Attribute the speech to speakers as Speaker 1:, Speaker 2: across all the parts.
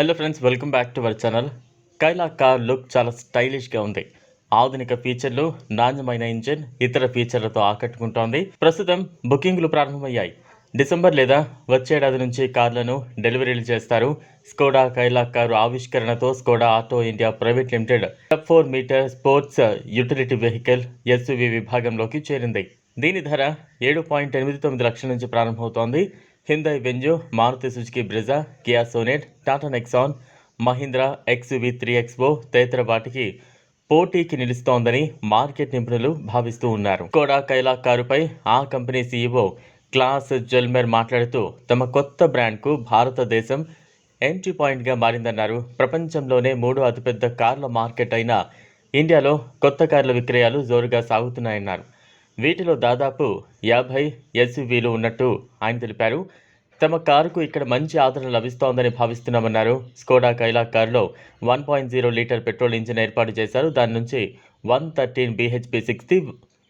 Speaker 1: Hello friends welcome back to our channel Kylaq car look చాలా స్టైలిష్గా ఉంది. ఆధునిక ఫీచర్లు నాణ్యమైన ఇంజిన్ ఇతర ఫీచర్లతో ఆకట్టుకుంటోంది. ప్రస్తుతం బుకింగ్లు ప్రారంభమయ్యాయి. డిసెంబర్ లేదా వచ్చే ఏడాది నుంచి కార్లను డెలివరీలు చేస్తారు. Skoda Kylaq car ఆవిష్కరణతో Skoda auto India private limited four metre sports utility vehicle SUV విభాగంలోకి చేరింది. దీని ధర ఏడు పాయింట్ ఎనిమిది తొమ్మిది లక్షల నుంచి ప్రారంభమవుతోంది. Hyundai Venue Maruti Suzuki Brezza Kia Sonet Tata Nexon Mahindra XUV three XO తదితర వాటికి పోటీకి నిలుస్తోందని మార్కెట్ నిపుణులు భావిస్తూ ఉన్నారు. కోడా కైలా కారుపై ఆ కంపెనీ సీఈఓ క్లాస్ జెల్మెర్ మాట్లాడుతూ తమ కొత్త బ్రాండ్కు భారతదేశం ఎంట్రీ పాయింట్గా మారిందన్నారు. ప్రపంచంలోనే మూడో అతిపెద్ద కార్ల మార్కెట్ అయిన ఇండియాలో కొత్త కార్ల విక్రయాలు జోరుగా సాగుతున్నాయన్నారు. వీటిలో దాదాపు యాభై ఎస్యూవీలు ఉన్నట్టు ఆయన తెలిపారు. తమ కారుకు ఇక్కడ మంచి ఆదరణ లభిస్తోందని భావిస్తున్నామన్నారు. స్కోడా కైలా కారులో one point zero litre petrol engine ఏర్పాటు చేశారు. దాని నుంచి one thirteen BHP sixty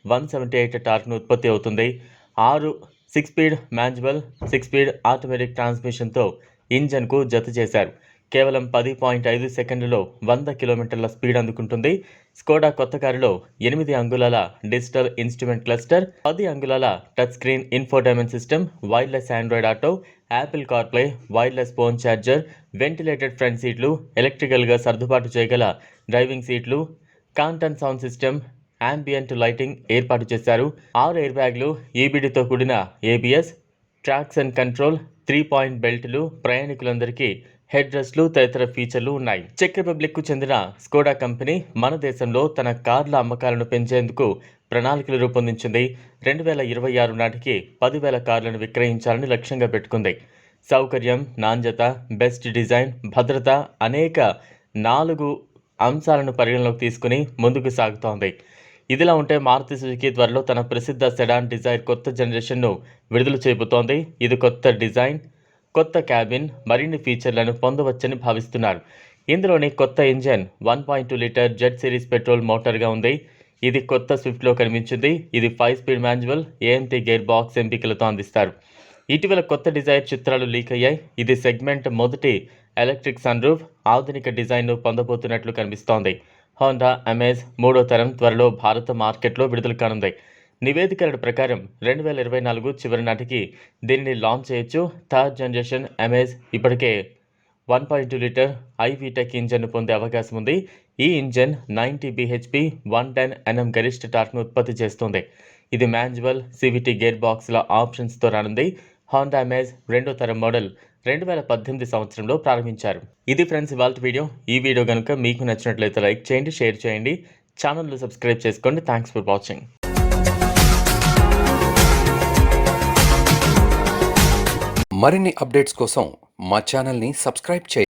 Speaker 1: one seventy eight టార్క్ను ఉత్పత్తి అవుతుంది. ఆరు six speed manual six speed automatic ట్రాన్స్మిషన్తో ఇంజన్కు జత చేశారు. కేవలం పది పాయింట్ ఐదు సెకండ్లలో వంద కిలోమీటర్ల స్పీడ్ అందుకుంటుంది. స్కోడా కొత్త కారులో ఎనిమిది అంగుళాల డిజిటల్ ఇన్స్ట్రుమెంట్ క్లస్టర్ పది అంగుళాల touch screen infotainment system wireless Android Auto Apple CarPlay wireless phone charger ventilated front సీట్లు ఎలక్ట్రికల్గా సర్దుబాటు చేయగల డ్రైవింగ్ సీట్లు Canton sound system ambient lighting ఏర్పాటు చేశారు. ఆరు ఎయిర్ బ్యాగ్లు ఈబీడీతో కూడిన ABS tracks and control three point బెల్ట్లు ప్రయాణికులందరికీ హెడ్ రెస్ట్లు తదితర ఫీచర్లు ఉన్నాయి. చెక్ రిపబ్లిక్కు చెందిన స్కోడా కంపెనీ మన దేశంలో తన కార్ల అమ్మకాలను పెంచేందుకు ప్రణాళికలు రూపొందించింది. రెండు వేల ఇరవై ఆరు నాటికి పదివేల కార్లను విక్రయించాలని లక్ష్యంగా పెట్టుకుంది. సౌకర్యం నాణ్యత బెస్ట్ డిజైన్ భద్రత అనేక నాలుగు అంశాలను పరిగణలోకి తీసుకుని ముందుకు సాగుతోంది. ఇదిలా ఉంటే మారుతి సుజుకి త్వరలో తన ప్రసిద్ధ సెడాన్ డిజైర్ కొత్త జనరేషన్ను విడుదల చేయబోతోంది. ఇది కొత్త డిజైన్ కొత్త క్యాబిన్ మరిన్ని ఫీచర్లను పొందవచ్చని భావిస్తున్నారు. ఇందులోని కొత్త engine one point two litre jet series petrol మోటార్గా ఉంది. ఇది కొత్త స్విఫ్ట్లో కనిపించింది. ఇది five speed manual AMT gear box ఎంపికలతో అందిస్తారు. ఇటీవల కొత్త డిజైర్ చిత్రాలు లీక్ అయ్యాయి. ఇది సెగ్మెంట్ మొదటి ఎలక్ట్రిక్ సన్ రూఫ్ ఆధునిక డిజైన్ను పొందబోతున్నట్లు కనిపిస్తోంది. హోండా అమేజ్ మూడో తరం త్వరలో భారత మార్కెట్లో విడుదల కానుంది. నివేదికల ప్రకారం రెండు వేల ఇరవై నాలుగు చివరి నాటికి దీనిని లాంచ్ చేయొచ్చు. థర్డ్ జనరేషన్ అమేజ్ ఇప్పటికే one point two litre iVTEC ఇంజన్ను పొందే అవకాశం ఉంది. ఈ engine ninety BHP one ten NM గరిష్ట టార్క్ను ఉత్పత్తి చేస్తుంది. ఇది మాన్యువల్ సివిటీ గేర్ బాక్స్ల ఆప్షన్స్తో రానుంది. హాండా అమేజ్ రెండో తరం మోడల్ రెండు వేల పద్దెనిమిది సంవత్సరంలో ప్రారంభించారు. ఇది ఫ్రెండ్స్ ఇవాళ వీడియో. ఈ వీడియో కనుక మీకు నచ్చినట్లయితే లైక్ చేయండి షేర్ చేయండి. ఛానల్ను సబ్స్క్రైబ్ చేసుకోండి. Thanks for watching.
Speaker 2: మరిన్ని అప్డేట్స్ కోసం మా ఛానల్ని సబ్స్క్రైబ్ చేయండి.